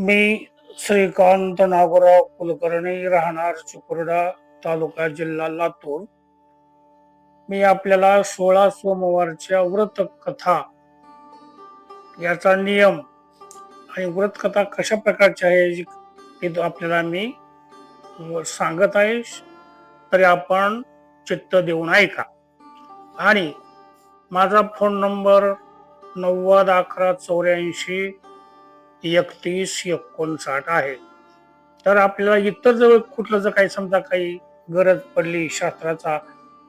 मी श्रीकांत नागोराव कुलकर्णी राहणार चिकुर्डा तालुका जिल्हा लातूर. मी आपल्याला सोळा सोमवारच्या व्रत कथा याचा नियम आणि व्रत कथा कशा प्रकारची आहे हे आपल्याला मी सांगत आहे तरी आपण चित्त देऊन ऐका. आणि माझा फोन नंबर नव्वद अकरा चौऱ्याऐंशी एकतीस एकोणसाठ आहे. तर आपल्याला इतर जवळ कुठलं जर काही समजा काही गरज पडली शास्त्राचा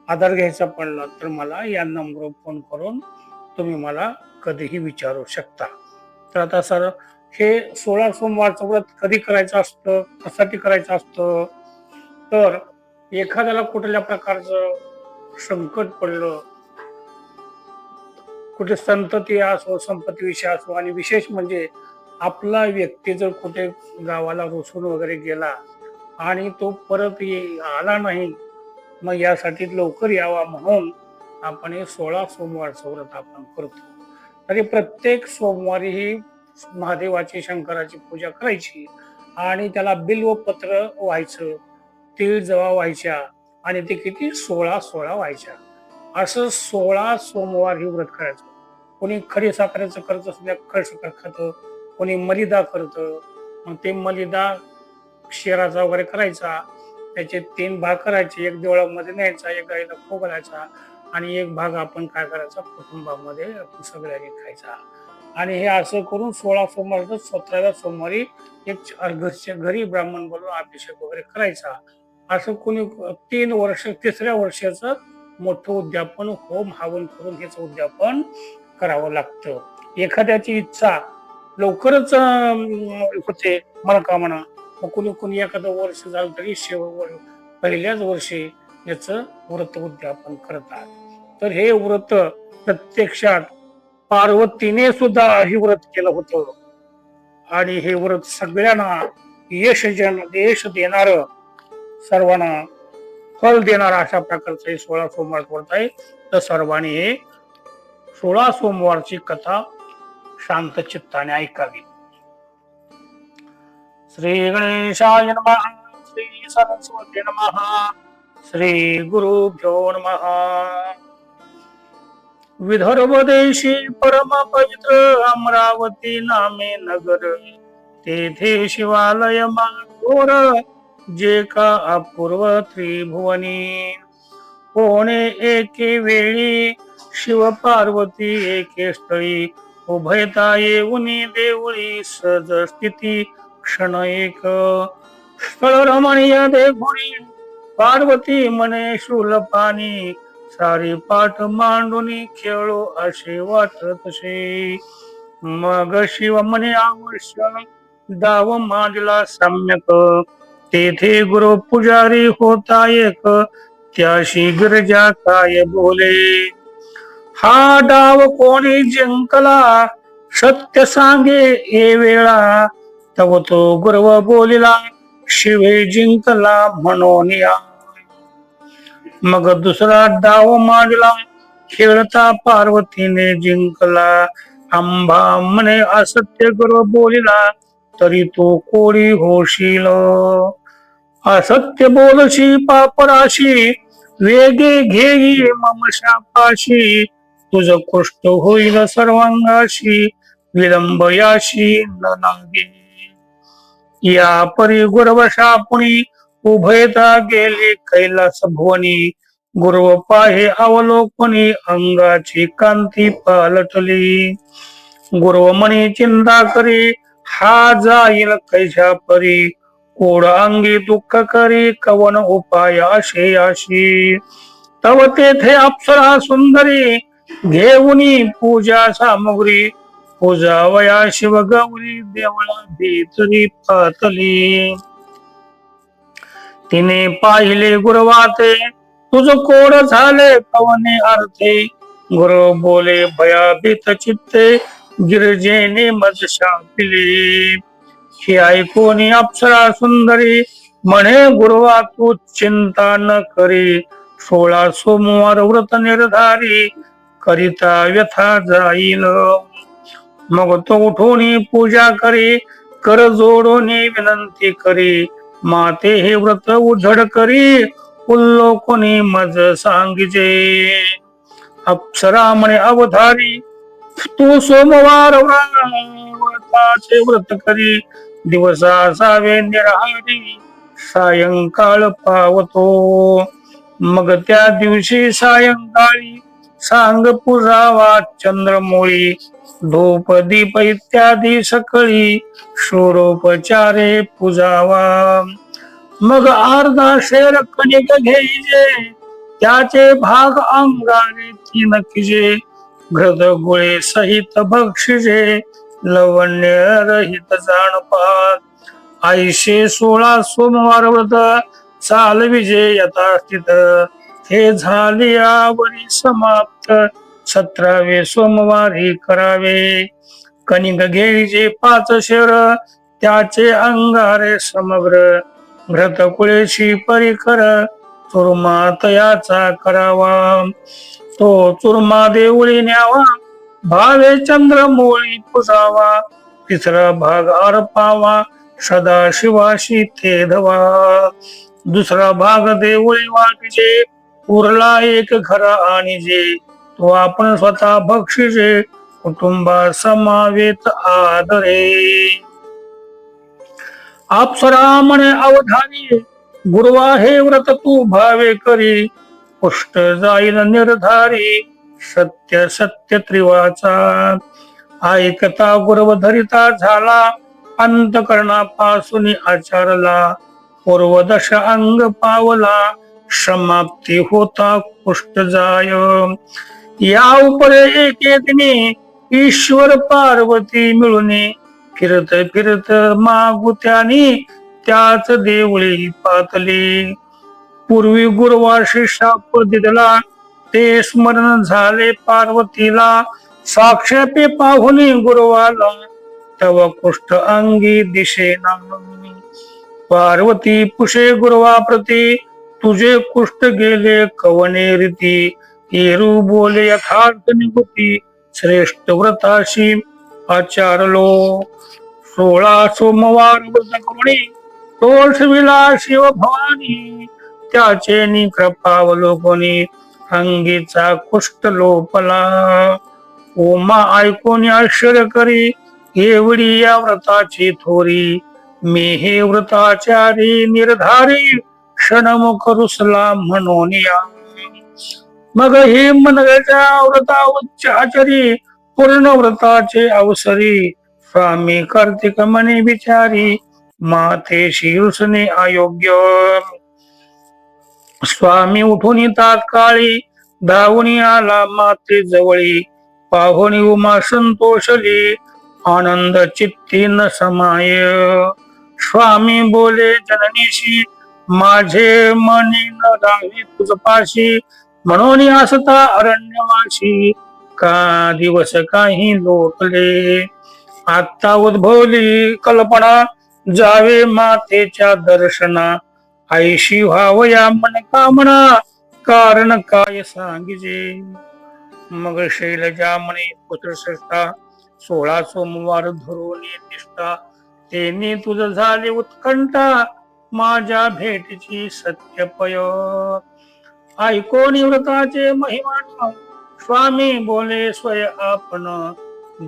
आधार घ्यायचा पडला तर मला या नंबरवर फोन करून तुम्ही मला कधीही विचारू शकता. तर आता सर हे सोळा सोमवारचं व्रत कधी करायचं असतं? कसाठी करायचं असतं? तर एखाद्याला कुठल्या प्रकारचं संकट पडलं? कुठे संतती असो संपत्ती विषय असो आणि विशेष म्हणजे आपला व्यक्ती जर कुठे गावाला रुसून वगैरे गेला आणि तो परत ये- आला नाही मग यासाठी लवकर यावा म्हणून आपण हे सोळा सोमवारचं व्रत आपण करतो. तरी प्रत्येक सोमवारी ही महादेवाची शंकराची पूजा करायची आणि त्याला बिल्वपत्र व्हायचं तीळ जवा व्हायच्या आणि ते किती सोळा सोळा व्हायच्या. असं सोळा सोमवार ही व्रत करायचं. कोणी खडी साखरेचं करत असल्या खड साखर खातं कोणी मलिदा करतं मग ते मलिदा शेराचा वगैरे करायचा. त्याचे तीन भाग करायचे. एक देवळामध्ये न्यायचा एक गाईला खो आणि एक भाग आपण काय करायचा? कुटुंबामध्ये आपण सगळ्यांनी खायचा. आणि हे असं करून सोळा सोमवार सतराव्या सोमवारी एक घरच्या घरी ब्राह्मण बोलून अभिषेक वगैरे करायचा. असं कोणी तीन वर्ष तिसऱ्या वर्षाचं मोठं उद्यापन होम हवन करून हेच उद्यापन करावं लागतं. एखाद्याची इच्छा लवकरच होते मनकामना मग कुणी कुणी एखादं वर्ष झालं तरी शेव पहिल्याच वर्षी याचं व्रत उद्यापन करतात तर हे व्रत प्रत्यक्षात पार्वतीने सुद्धा हे व्रत केलं होतं. आणि हे व्रत सगळ्यांना यश जन यश देणार सर्वांना फल देणार अशा प्रकारचं हे सोळा सोमवार व्रत आहे. तर सर्वांनी हे सोळा सोमवारची कथा शांत चित्ताने ऐकावी. श्री गणेशाय नम श्री सरस्वती नम श्री गुरुभ्यो नम. विदर्भ देशी परम पवित्र अमरावती नामे नगर. तेथे शिवालय मागोर जे का अपूर्व त्रिभुवनी. कोणे एके वेळी शिव पार्वती एके स्थळी उभयता येऊनी देवळी सज स्थिती क्षण एक. स्थळ रमणीय देवळी पार्वती मने शूल पाणी सारी पाठ मांडून खेळो असे वाटत तसे मग शिव मने अवश्य दाव मांडला सम्यक. तेथे गुरु पुजारी होता एक त्याशी गिरजा काय बोले? हा डाव कोणी जिंकला? सत्य सांगे ये वेळा. तव तो गुरव बोलिला शिवे जिंकला म्हणून या. मग दुसरा डाव मांडला खेळता पार्वतीने जिंकला. आंबा म्हणे असत्य गुरव बोलिला तरी तो कोळी होशील. असत्य बोलशी पापराशी वेगे घेई मम शापाशी तुझ कृष्ट होईल सर्वांगाशी विलंब याशी या परी गुरवशा पुणी उभयता गेली कैलास भुवनी. गुरव पाहे अवलोकनी अंगाची कांती पालटली. गुरव म्हणे चिंता करी हा जाईल कैशा परी कोड अंगी दुःख करी कवन उपाय असे अशी तव तेथे अप्सरा सुंदरी घेऊनी पूजा सामग्री पूजावया शिव गौरी देवळा भीतरी पातली तिने पाहिले गुरुवाते तुझ कोड झाले कवने अर्थे. गुरु बोले भयाभीत चित्ते गिरजेने मज शापिले ही ऐकून अप्सरा सुंदरी म्हणे गुरुवा तू चिंता न करी. सोळा सोमवार व्रत निर्धारी करिता व्यथा जाईल. मग तो उठून पूजा करी कर जोडोने विनंती करी. माते हे व्रत उझड करी उल्लोकोनी मज सांगिजे. अप्सरा म्हणे अवधारी तू सोमवार व्रताचे व्रत करी. दिवसा सावे निराहारी सायंकाळ पावतो. मग त्या दिवशी सायंकाळी सांग पुजावा चंद्रमोळी. धूप दीप इत्यादी सकळी षोडोपचारे पुजावा. मग अर्धा शेर कणिक घ्यायचे त्याचे भाग अंगाने तीन किजे घृत गुळे सहित बक्षिजे लवण्य रहित जाणपात आईशे सोळा सोमवार व्रत चाल विजय यथास्थित. हे झाले आवरी समाप्त. सतरावे सोमवारी करावे. कनिंग घ्यायचे पाच शेर त्याचे अंगारे समग्र. घृतकुळेची परिकर चुरमा तयाचा करावा. तो चुरमा देवळी न्यावा भावे चंद्र मोळी पुजावा. तिसरा भाग अर्पावा सदा शिवाशी थेधवा. दुसरा भाग देवळी वाटीचे उरला एक खरा आणि जे तो आपण स्वतः बक्षिसे कुटुंबा समावेत आदरे. अप्सरा म्हणे अवधानी गुरुवा हे व्रत तू भावे करी. पुष्ट जाईल निर्धारी सत्य सत्य त्रिवाचा. ऐकता गुरव धरिता झाला अंतकरणापासून आचारला. पूर्वदश अंग पावला समाप्ती होता कुष्ट जाय. या उपरे एके दिनी ईश्वर पार्वती मिळून फिरत फिरत मागुत्यानी त्याच देवळी पातली. पूर्वी गुरुवाशी शाप दिदला ते स्मरण झाले पार्वतीला. साक्षापे पाहुनी गुरुवाला तव कुष्ठ अंगी दिशेना. पार्वती पुषे गुरुवा प्रती तुझे कुष्ट गेले कवने रीती? येरू बोले यथार्थ निगुती श्रेष्ठ व्रताशी आचारलो. सोळा सोमवार व्रत करुणी तोषविला शिव भवानी त्याचे नि कृपावलोकनी अंगीचा कुष्ठ लोपला. ओमा ऐकून आश्चर्य करी एवढी या व्रताची थोरी मी हे व्रताचारी निर्धारी. क्षणमुख रुसला म्हणून या. मग हे मनगेच्या व्रता उच्चाचरी पूर्ण व्रताचे अवसरी स्वामी कार्तिक मने विचारी माथे शिरुसने अयोग्य. स्वामी उठून तात्काळी धावून आला माते जवळी पाहुणी उमा संतोषली आनंद चित्ती न समाय. स्वामी बोले जननीशी माझे मनी न राही तुझपाशी म्हणून असता अरण्यवाशी का दिवस काही लोटले. आता उद्भवली कल्पना जावे मातेच्या दर्शना. आईशी व्हावया मन कामना कारण काय सांगिजे? मग शैलजा म्हणे पुत्रश्रेष्ठा सोळा सोमवार धरून निष्ठा. तेने तुझ झाले उत्कंठा. माझ्या भेटीची सत्यपय. ऐकोनी व्रताचे महिमान स्वामी बोले स्वय आपण.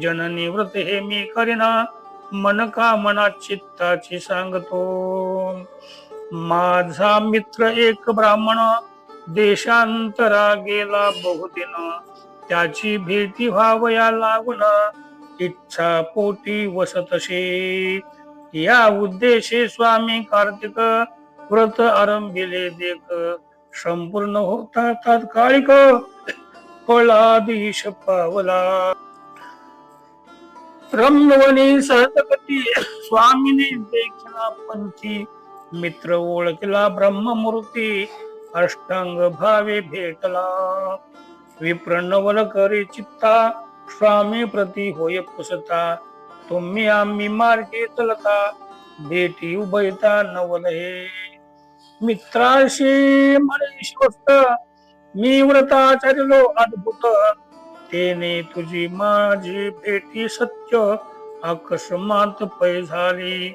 जननी व्रत हे मी करीना. मन का मना चित्ताची सांगतो. माझा मित्र एक ब्राह्मण देशांतरा गेला बहुदिन. त्याची भीती व्हावया लागून इच्छा पोटी वसतशे. या उद्देशे स्वामी कार्तिक व्रत आरंभिले देख. संपूर्ण होता तात्कालिक फळाधीश पावला. रमवनी सहतपती स्वामीने देखला पंथी मित्र ओळखला. ब्रह्ममूर्ती अष्टांग भावे भेटला. विप्र नवल करी चित्ता स्वामी प्रती होय पुसता. तुम्ही आम्ही मार्गे चलता भेटी उभयता नवलहे मित्राशी म्हणे स्वस्त मी व्रताचार्यलो अद्भुत. तेने तुझी माझी भेटी सत्य अकस्मात पै झाली.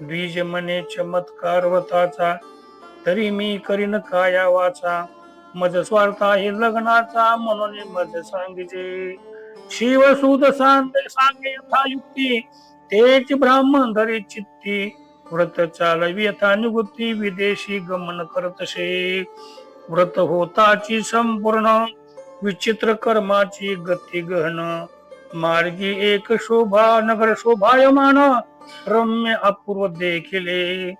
द्विज मने चमत्कार व्रताचा तरी मी करीन काया वाचा मज स्वार्थ आहे लग्नाचा म्हणून मज सांगितले. शिवसूत सांग सांगे यथा युक्ती तेच ब्राह्मण धरी चित्ती. व्रत चालवी यथा निवृत्ती विदेशी गमन करतसे व्रत होताची संपूर्ण विचित्र कर्माची गती गहन. मार्गी एक शोभा नगर शोभायमान रम्य अपूर्व देखिले.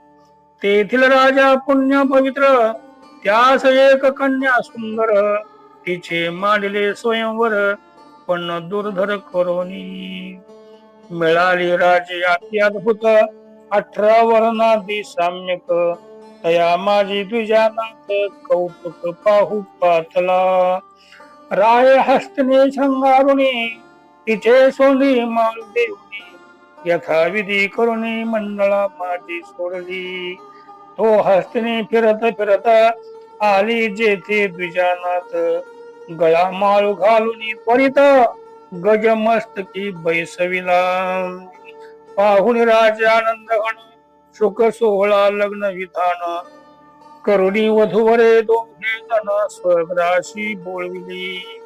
तेथील राजा पुण्य पवित्र त्यास एक कन्या सुंदर तिचे मांडले स्वयंवर पण दुर्धर करोनी. मिळाली राजे अति अद्भुत. अठरा वर्णादी साम्यक. तया माझी द्विजानाथ कौतुक पाहू पातला. राय हस्तने शंगारुणी. तिथे सोंडी माल देवनी यथाविधी करुणी मंडळा माझी सोडली. तो हस्तने फिरत फिरत आली जेथे द्विजानाथ गळा माळ घालून त्वरित गजमस्तकी बैसविला. पाहुण राजा आनंद घण सुख सोहळा लग्न विधान. करुणी वधूवरे दोघे जण स्वर्गराशी बोलविली.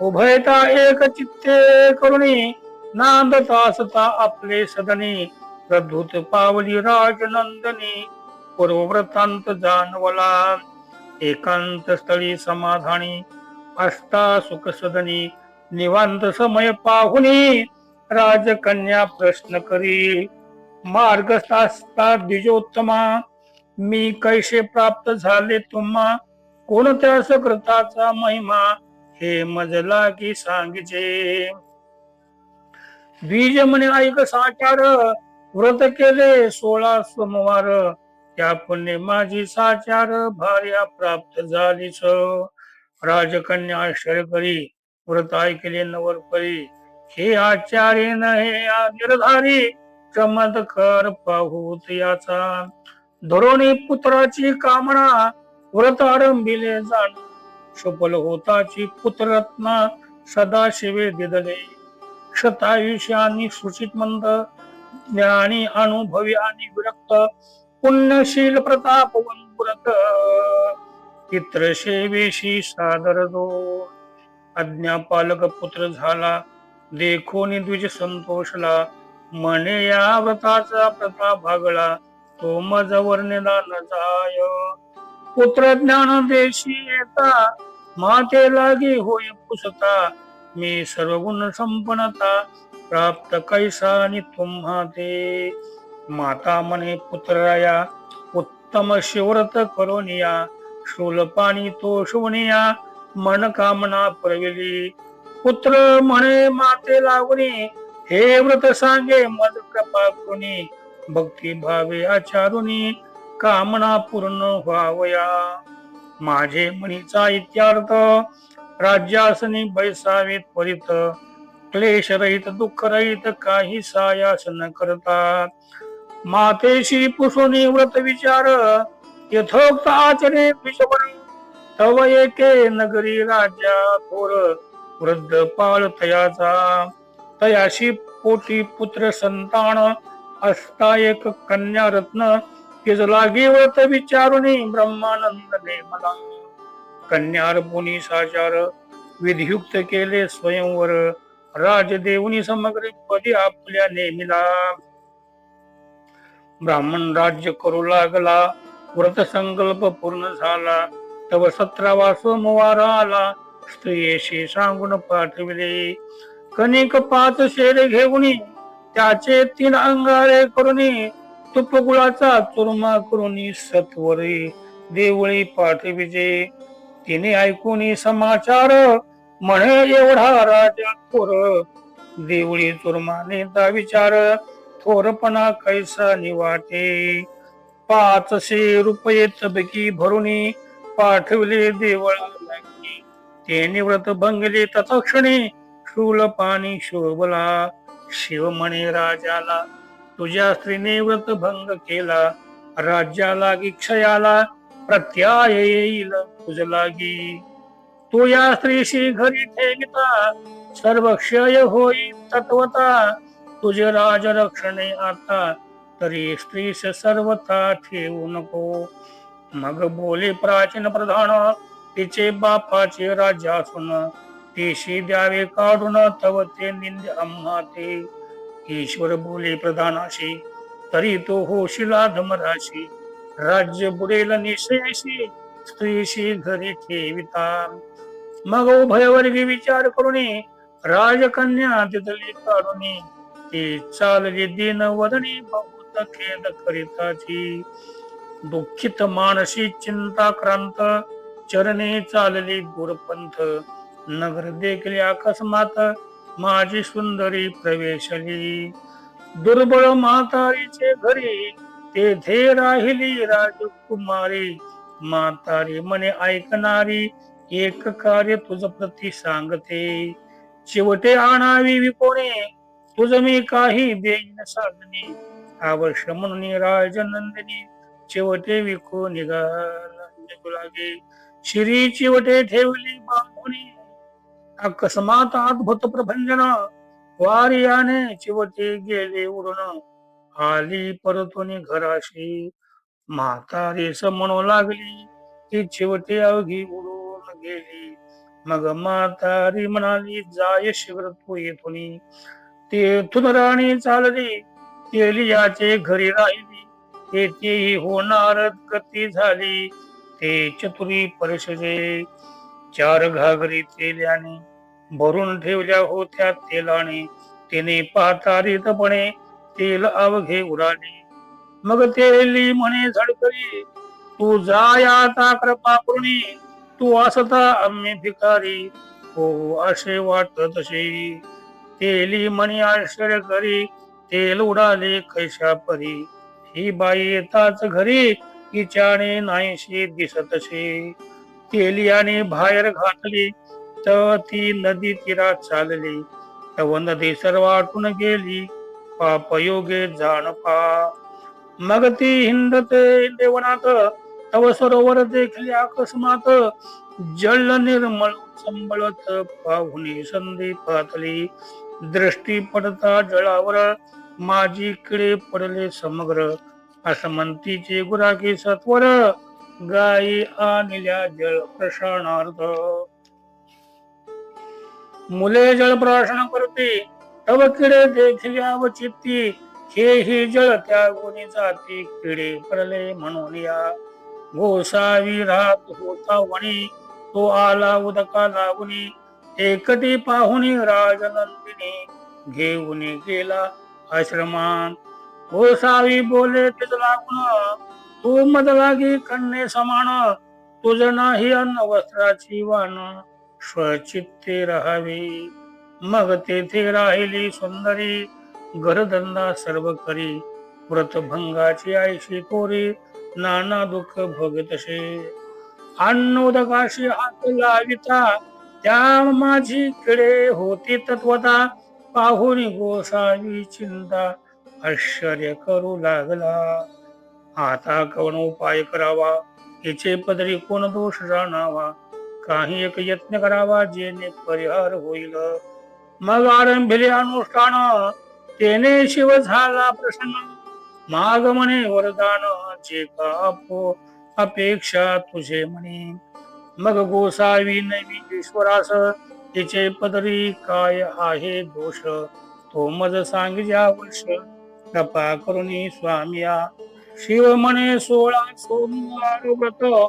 उभयता एक चित्ते करुणी नांद तासता आपले सदनी. प्रधूत पावली राजनंदनी पूर्वव्रतांत जानवला एकांत स्थळी समाधानी असता सुखसदनी निवांत समय पाहुनी राजकन्या प्रश्न करी. मार्गस्तास्ता द्विजोत्तमा मी कैसे प्राप्त झाले तुम्हा? कोणत्या सकृताचा महिमा? हे मजला की सांगजे बीज म्हणे ऐक साचार व्रत केले सोळा सोमवार. त्या पुण्य माझी साचार भार्या प्राप्त झालीच राजकन्या आश्चर्य व्रत ऐकले नवर परी. हे आचार्य न हे निर्धारी चमत्कार पाहूत याचा. धोरणी पुत्राची कामना व्रत आरंभिले जाण. सफल होताची पुत्ररत्न सदाशिवे दिदले. क्षतायुष्य आणि सुचित मंद ज्ञानी अनुभवी आणि विरक्त पुण्यशील प्रतापवन चित्रसेवेशी सादर दो। आज्ञापालक पुत्र झाला देखोनी द्विज संतोषला मने या व्रताचा प्रताप भागला तो मजवर वर्णिला न जाय। पुत्र ज्ञान देशी येता माते लागी होय पुसता मी सर्व गुण संपन्नता प्राप्त कैसा आणि तुम्हा ते माता म्हणे या उत्तम शिवरत करोनिया शूलपाणी तो शोनिया मन कामना प्रविली. पुत्र म्हणे माते लागुनी हे व्रत सांगे मज कृपा कुणी भक्ती भावे आचारुनी कामना पूर्ण व्हावया. माझे म्हणीचा इत्यार्थ राज्यासनी बैसावेत त्वरित क्लेश रहित दुःख रहित काही सायास न करता. मातेशी पुसुनी व्रत विचार यथोक्त आचरे विषवर तव एके नगरी राजा थोर वृद्ध पाळ तयाचा तयाशी पोटी पुत्र संतान असता एक कन्या रत्न तिज लागी व्रत ब्रह्मानंद ब्रह्मानंदने मला कन्यार पुनी साचार विधियुक्त केले स्वयंवर राजदेवनी समग्र पदी आपल्या नेमिला. ब्राह्मण राज्य करू लागला व्रत संकल्प पूर्ण झाला. तव सतरावा सोमवार आला स्त्रियेशी सांगून पाठविले. कणिक पाच शेर घेऊन त्याचे तीन अंगारे करून तुप गुळाचा चुरमा करून सत्वरी देवळी पाठविजे. तिने ऐकून समाचार म्हणे एवढा राजा थोर देवळी चुरमाने विचार थोरपणा कैसा निवाटे? पाचशे रुपये तबकी भरून पाठवले देवळा लागी ते निव्रत भंगले तत्क्षणी शूल पाणी शोभला. शिव म्हणे राजाला तुझ्या स्त्रीने व्रत भंग केला. राज्याला क्षयाला प्रत्याय येईल तुझ लागी तू या स्त्रीशी घरी ठेविता. सर्व क्षय होईल तत्वता. तुझे राज रक्षणे आता तरी स्त्रीस सर्वथा ठेवू नको. मग बोले प्राचीन प्रधान तिचे बापाचे राज्य असून तेशी द्यावे काढून तव ते निंद आम्हा ते ईश्वर बोले प्रधानाशी तरी तो होशिला धमराशी राज्य बुडेल निश्चयशी स्त्रीशी घरी ठेविता. मग उभयवर्गी विचार करुणे राजकन्या तिथली काढून. ती चालली दिन वदनी बहु खेद करिताची दुःखित मानसी चिंताक्रांत चरणे चालली दूरपंथ नगर देखील अकस्मात माझी सुंदरी प्रवेशली. दुर्बळ म्हातारीचे घरी तेथे राहिली राजकुमारी. म्हातारी मने ऐकणारी एक कार्य तुझ प्रती सांगते. चिवटे आणावी विकोणे तुझ मी काही देईन साधने. आवर्ष म्हणून राजनंदिनी चिवटे विखो निघाला निघू लागे चिवटे ठेवली बांबुनी अकस्मात अद्भुत प्रभंजन. वारियाने चिवटे गेले उडून आली परतून घराशी. म्हातारी म्हणू लागली ती चिवटे अवघी उडून गेली. मग म्हातारी म्हणाली जाय शिवर तू येथून. तेथून राणी चालली एलियाचे घरी राहिली. तेथेही होणार गती झाली. ते चतुरी परिषदे चार घागरी तेल्याने भरून ठेवल्या होत्या तेलाने. तिने पाहता रीतपणे तेल अवघे उडाले मग तेली म्हणे झडकरी तू जाय आता कृपा करुणी. तू असता आम्ही भिकारी. हो असे वाटत तसे तेली म्हणे आश्चर्य करी. तेल उडाले कैशा परी ही बाई येताच घरी तिच्याने नाहीशी दिसतशी. तेलियाने बाहेर घातली तर ती नदी तीरात चालली. तव नदी सर्व गेली पापयोगे जाण पा. मग ती हिंदते देवनात तव सरोवर देखले अकस्मात जल निर्मळ संबळत पाहुनी संधी पातली. दृष्टी पडता जळावर माझी किडे पडले समग्र. असमंतीचे गुराकी सत्वर. गायी आणल्या जळ प्रशाणार्थ मुले जळ प्रशन करते. तव किडे देखल्या व चित्ती हे ही जळ त्या गुणी जाती. किडे पडले म्हणून या. गोसावी राहत होता वणी. तो आला उदका लागुनी एकटी पाहुणी राजनंदिनी. घेऊन गेला. आश्रमान। गोसावी बोले तिथ लागून तू मद लागी समान तुझ नाही अन्न वस्त्राची वाण. स्वचित्ते राहावी. मग तेथे राहिली सुंदरी घरधंदा सर्व करी. व्रतभंगाची आईशी कोरी नाना दुःख भोगतसे. अन्नोदकाशी हात लाविता त्या माझी किडे होती तत्वता. पाहुणी गोसावी चिंता आश्चर्य करू लागला. आता कवण उपाय करावा? हिचे पदरी कोण दोष जाणावा? काही एक यत्न करावा जेने परिहार होईल. मग आरंभिले अनुष्ठान. तेने शिव झाला प्रसन्न. माग म्हणे वरदान जे का अपेक्षा तुझे म्हणे. मग गोसावी नवी ईश्वरास तिचे पदरी काय आहे दोष? तो मज सांगिजा वर्ष. कृपा करुणी स्वामिया. शिव म्हणे सोळा सोमवार व्रत.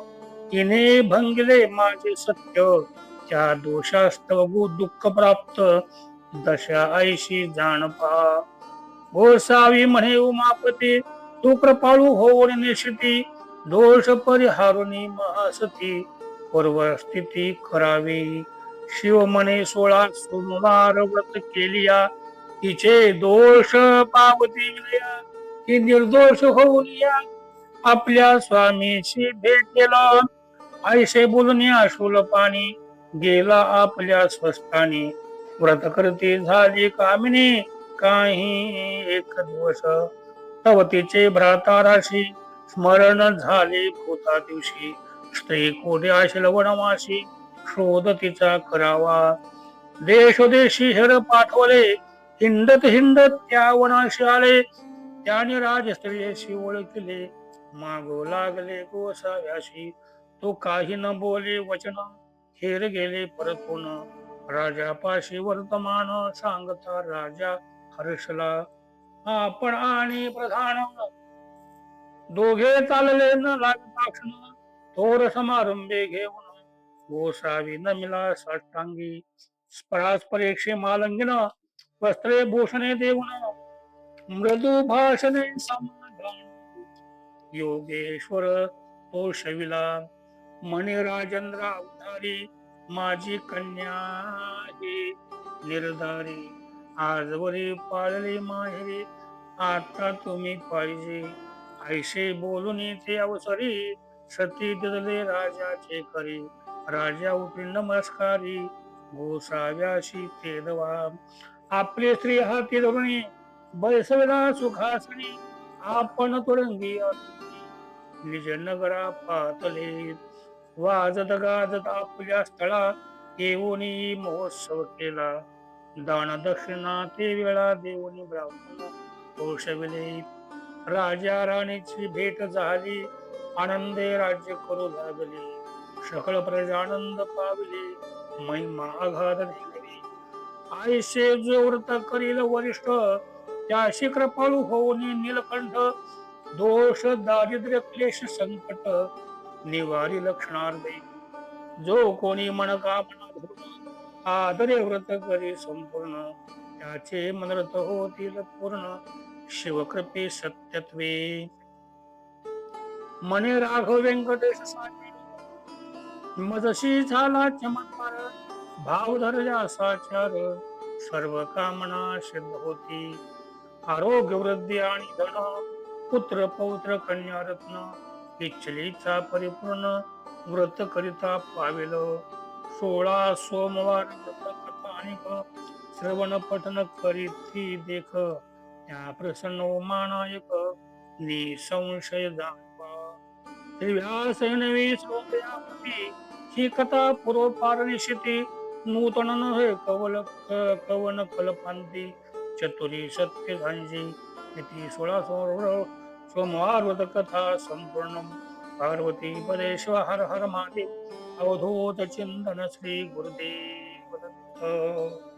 तिने भंगले माझे सत्य. त्या दोषास्तव दुःख प्राप्त. दशा ऐशी जाण पा. हो गोसावी म्हणे उमापती तू कृपाळू होऊन निश्चिती दोष परिहारुनी महासती. पूर्व स्थिती करावी. शिव सोळा सोमवार व्रत केलिया. तिचे दोष पावती ती निर्दोष होऊन या. आपल्या स्वामीशी भेट केला. ऐसे बोलून आशुल पाणी. गेला आपल्या स्वस्थानी. व्रत करते झाली कामिनी. काही एक दिवस. तव तिचे भ्राताराशी स्मरण झाले भूता दिवशी. स्त्री कोडे असेल वनवासी? शोध तिचा करावा. देशोदेशी हर पाठवले. हिंडत हिंडत त्या वनाशी आले. त्याने राजस्त्रियेशी ओळखले. मागो लागले गोसाव्याशी. तो काही न बोले वचन हेर गेले परतून. राजा पाशी वर्तमान सांगता राजा हर्षला आपण आणि प्रधान. दोघे चालले न लागता थोर समारंभे घेऊन गोसावी न मिला साष्टांगी. परास्परेक्षे मालंगिना वस्त्रे भूषणे देवना मृदू भाषणे योगेश्वर तो शविला मणी राजेंद्र अवतारी माझी कन्या ही निर्धारी. आजवरी पाळली माहेरी आता तुम्ही पाहिजे. ऐसे बोलून ते अवसरी सती दिले राजाचे करी. राजा उठी नमस्कारी. गोसाव्याशी तेदवा आपले स्त्री हाती धरुणी बैसविला सुखासनी. आपण तुरंगी निज नगरा पातले. वाजत गाजत आपल्या स्थळा येऊन महोत्सव केला. दान दक्षिणा ते वेळा देऊनी ब्राह्मण पोषविले. राजा राणीची भेट झाली. आनंदे राज्य करू लागले. सकळ प्रजानंद पाविले पावले महिमा आघात निघाली जो व्रत करील वरिष्ठ त्याशी कृपाळू होऊन नीलकंठ. दोष दारिद्र्य क्लेश संकट निवारी लक्षणार्धे. जो कोणी मन कामना आदरे व्रत करी संपूर्ण त्याचे मनरत होतील पूर्ण. शिवकृपे सत्यत्वे. मने राघव व्यंकटेश मजशी झाला चमत्कार. भाव धरल्या साचार. सर्व कामना सिद्ध होती. आरोग्य वृद्धी आणि धन पुत्र पौत्र कन्या रत्न इच्छलीचा परिपूर्ण व्रत करिता पाविल. सोळा सोमवार व्रत कथा अनेक श्रवण पठन करीती देख. त्या प्रसन्न मानायक निसंशय दान. श्री व्यासनवी श्रोतयापती ही कथा पूर्वपार निशिती नूतन कवल कवन कल्पांती चतुरी सत्य झांजी. इति सोळा सोळ सोमवार कथा संपूर्ण पार्वती परेश्व हर हर महादेव अवधूत चिंतन श्री गुरुदेव दत्त.